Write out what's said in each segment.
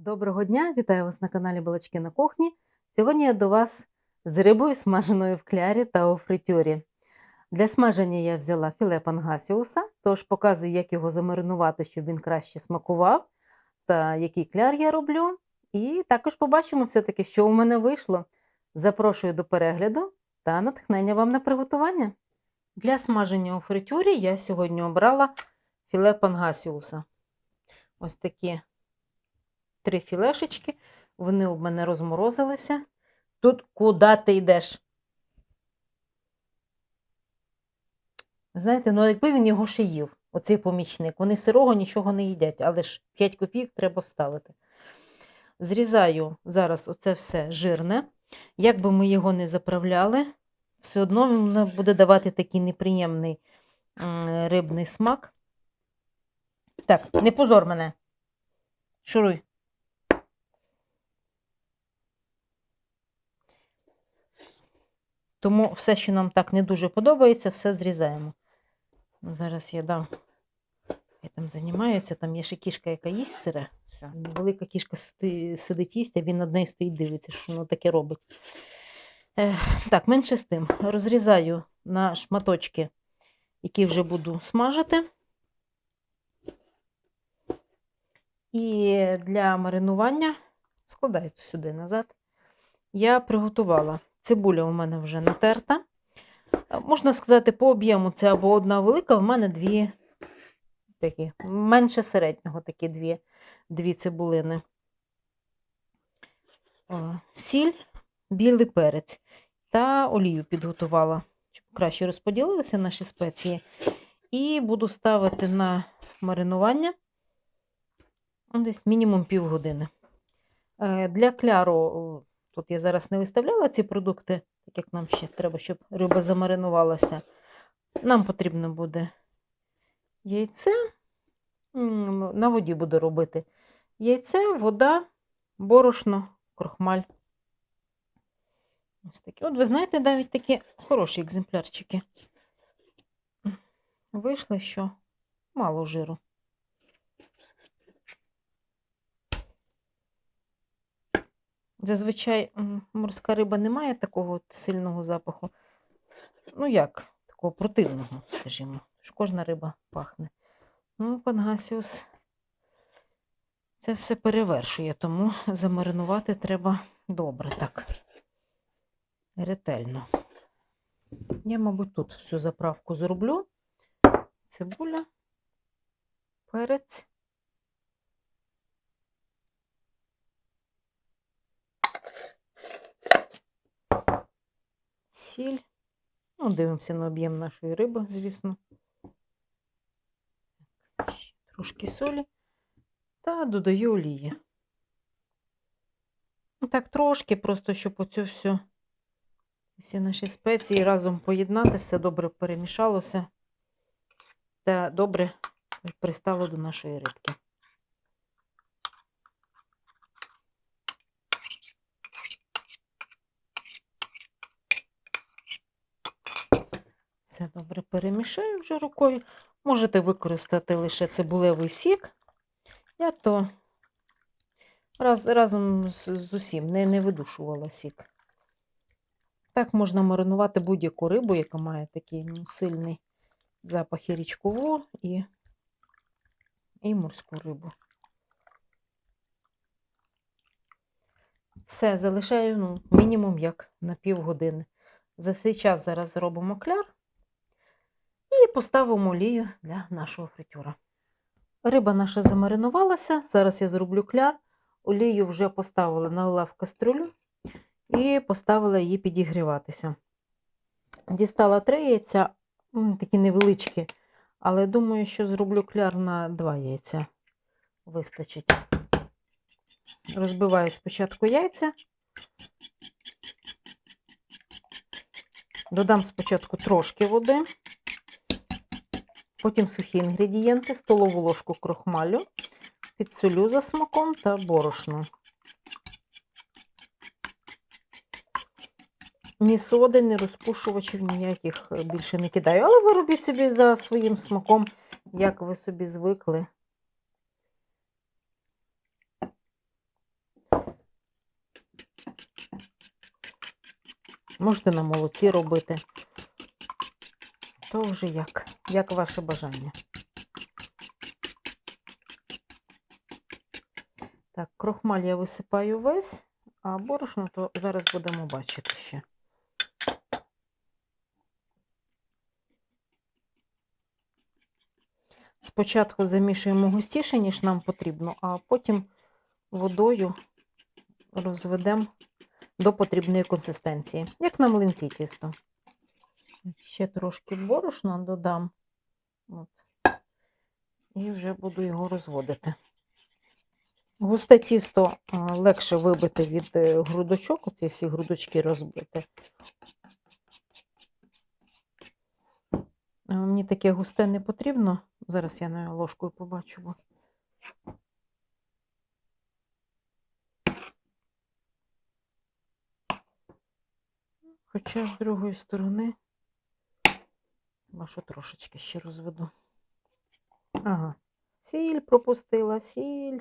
Доброго дня! Вітаю вас на каналі Балачки на кухні. Сьогодні я до вас з рибою, смаженою в клярі та у фритюрі. Для смаження я взяла філе пангасіуса, тож показую, як його замаринувати, щоб він краще смакував, та який кляр я роблю. І також побачимо все-таки, що у мене вийшло. Запрошую до перегляду та натхнення вам на приготування. Для смаження у фритюрі я сьогодні обрала філе пангасіуса. Ось такі три філешечки. Вони у мене розморозилися. Тут куди ти йдеш? Знаєте, ну якби він його ще їв, оцей помічник. Вони сирого нічого не їдять, але ж 5 копійок треба вставити. Зрізаю зараз оце все жирне. Як би ми його не заправляли, все одно воно буде давати такий неприємний рибний смак. Так, не позор мене. Шуруй. Тому все, що нам так не дуже подобається, все зрізаємо. Зараз я дам. Я там займаюся, там є ще кішка, яка їсть сире. Велика кішка сидить їсть, а він над нею стоїть, дивиться, що воно таке робить. Е, так, менше з тим. Розрізаю на шматочки, які вже буду смажити. І для маринування складаю сюди назад. Я приготувала. Цибуля у мене вже натерта. Можна сказати, по об'єму це або одна велика, в мене дві такі, менше середнього такі дві, дві цибулини. Сіль, білий перець та олію підготувала, щоб краще розподілилися наші спеції. І буду ставити на маринування ну, десь мінімум півгодини. Е, Для кляру, тут я зараз не виставляла ці продукти, так як нам ще треба, щоб риба замаринувалася. Нам потрібно буде яйце. На воді буду робити. Яйце, вода, борошно, крохмаль. Ось такі. От ви знаєте, навіть такі хороші екземплярчики. Вийшли, що мало жиру. Зазвичай морська риба не має такого сильного запаху. Ну як, такого противного, скажімо. Ж кожна риба пахне. Ну, пангасіус це все перевершує, тому замаринувати треба добре так. Ретельно. Я, мабуть, тут всю заправку зроблю. Цибуля, перець. Сіль. Ну, дивимося на об'єм нашої риби, звісно. Трошки солі та додаю олії. Ну, Так, трошки, просто щоб оцю всю, всі наші спеції разом поєднати, все добре перемішалося та добре пристало до нашої рибки. Все добре перемішаю вже рукою. Можете використати лише цибулевий сік. Я то раз, разом з, з усім не, не видушувала сік. Так можна маринувати будь-яку рибу, яка має такий ну, сильний запах і річкову, і, і морську рибу. Все, залишаю ну, мінімум як на півгодини. За цей час зараз зробимо кляр і поставимо олію для нашого фритюра. Риба наша замаринувалася. Зараз я зроблю кляр. Олію вже поставила, налила в кастрюлю і поставила її підігріватися. Дістала три яйця, такі невеличкі, але думаю, що зроблю кляр на два яйця. Вистачить. Розбиваю спочатку яйця. Додам спочатку трошки води, Потім сухі інгредієнти, столову ложку крохмалю, підсолю за смаком та борошно. Ні соди, ні розпушувачів ніяких е, більше не кидаю. Але ви робіть собі за своїм смаком, як ви собі звикли. Можете на молоці робити. То вже як, як ваше бажання. Так, крохмаль я висипаю весь, а борошно то зараз будемо бачити ще. Спочатку замішуємо густіше, ніж нам потрібно, а потім водою розведемо до потрібної консистенції, як на млинці тісто. Ще трошки борошна додам. От. І вже буду його розводити. Густе тісто легше вибити від е, грудочок, оці всі грудочки розбити. Мені таке густе не потрібно. Зараз я на ложкою побачу. Хоча з другої сторони, вашу трошечки ще розведу. Ага, сіль пропустила, сіль.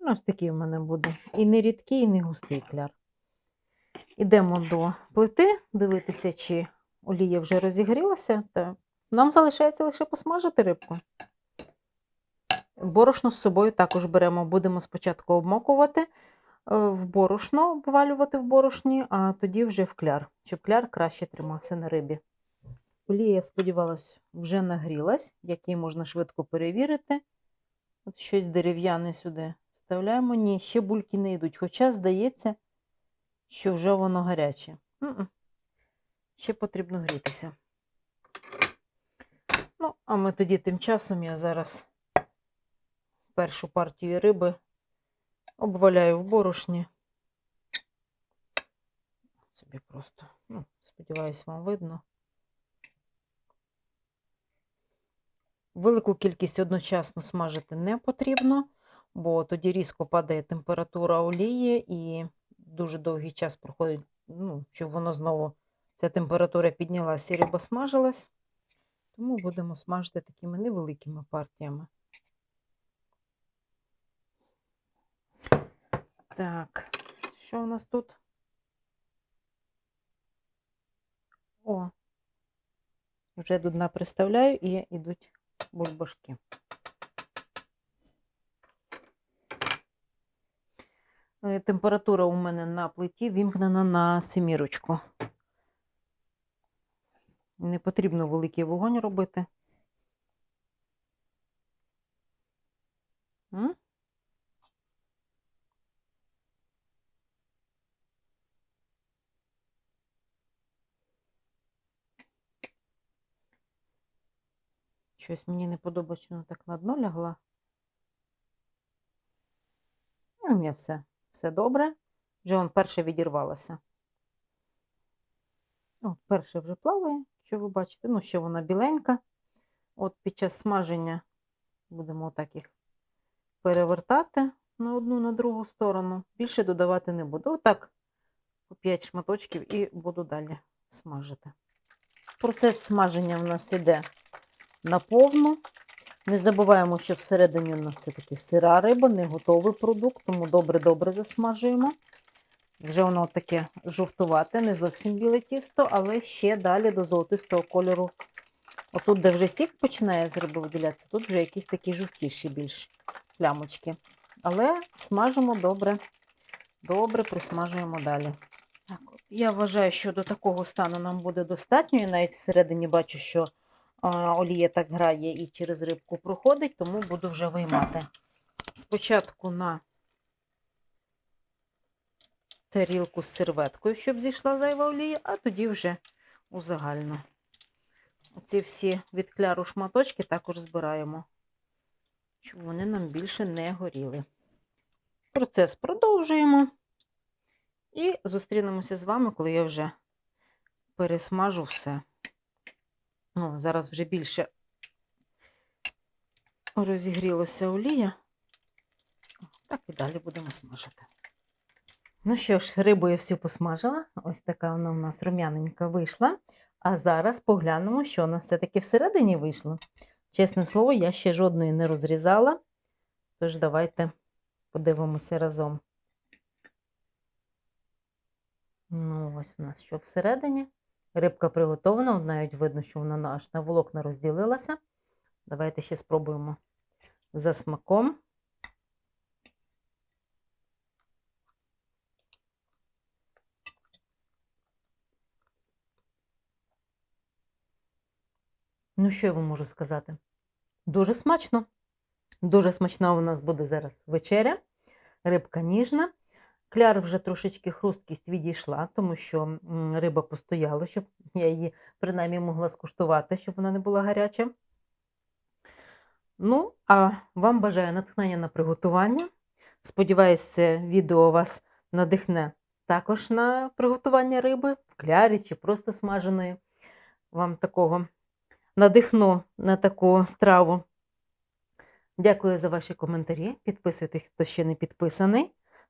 Ну, ось такий в мене буде. І не рідкий, і не густий кляр. Ідемо до плити, дивитися, чи олія вже розігрілася. Та нам залишається лише посмажити рибку. Борошно з собою також беремо. Будемо спочатку обмокувати в борошно, обвалювати в борошні, а тоді вже в кляр, щоб кляр краще тримався на рибі. Олія, я сподівалась, вже нагрілась, як її можна швидко перевірити. От щось дерев'яне сюди вставляємо. Ні, ще бульки не йдуть. Хоча, здається, що вже воно гаряче. М-м. Ще потрібно грітися. Ну, а ми тоді тим часом я зараз першу партію риби обваляю в борошні. Собі просто, ну, сподіваюсь, вам видно. Велику кількість одночасно смажити не потрібно, бо тоді різко падає температура олії і дуже довгий час проходить, ну, щоб воно знову, ця температура піднялася і риба смажилась. Тому будемо смажити такими невеликими партіями. Так, що у нас тут? О, вже до дна приставляю і йдуть бульбашки. Е, Температура у мене на плиті вімкнена на семірочку. Не потрібно великий вогонь робити. М? Щось мені не подобається, вона так на дно лягла. Ну, ні, все, все добре. Вже перше відірвалося. О, перше вже плаває, що ви бачите. Ну, ще вона біленька. От під час смаження будемо отак їх перевертати на одну, на другу сторону. Більше додавати не буду. Отак по 5 шматочків і буду далі смажити. Процес смаження в нас іде наповну. Не забуваємо, що всередині у нас все-таки сира риба, не готовий продукт, тому добре-добре засмажуємо. Вже воно таке жовтувате, не зовсім біле тісто, але ще далі до золотистого кольору. Отут, де вже сік починає з риби виділятися, тут вже якісь такі жовтіші більш плямочки. Але смажимо добре, добре присмажуємо далі. Так, я вважаю, що до такого стану нам буде достатньо. І навіть всередині бачу, що олія так грає і через рибку проходить, тому буду вже виймати. Спочатку на тарілку з серветкою, щоб зійшла зайва олія, а тоді вже у загальну. Оці всі від кляру шматочки також збираємо, щоб вони нам більше не горіли. Процес продовжуємо. І зустрінемося з вами, коли я вже пересмажу все. Ну, зараз вже більше розігрілася олія. Так і далі будемо смажити. Ну що ж, рибу я всю посмажила. Ось така вона у нас рум'яненька вийшла. А зараз поглянемо, що нас все-таки всередині вийшло. Чесне слово, я ще жодної не розрізала. Тож давайте подивимося разом. Ну, ось у нас що всередині. Рибка приготована, навіть видно, що вона аж на волокна розділилася. Давайте ще спробуємо за смаком. Ну, що я вам можу сказати? Дуже смачно. Дуже смачна у нас буде зараз вечеря. Рибка ніжна. Кляр вже трошечки хрусткість відійшла, тому що риба постояла, щоб я її принаймні могла скуштувати, щоб вона не була гаряча. Ну, а вам бажаю натхнення на приготування. Сподіваюсь, це відео вас надихне також на приготування риби в клярі чи просто смаженої. Вам такого надихну на таку страву. Дякую за ваші коментарі. Підписуйтесь, хто ще не підписаний.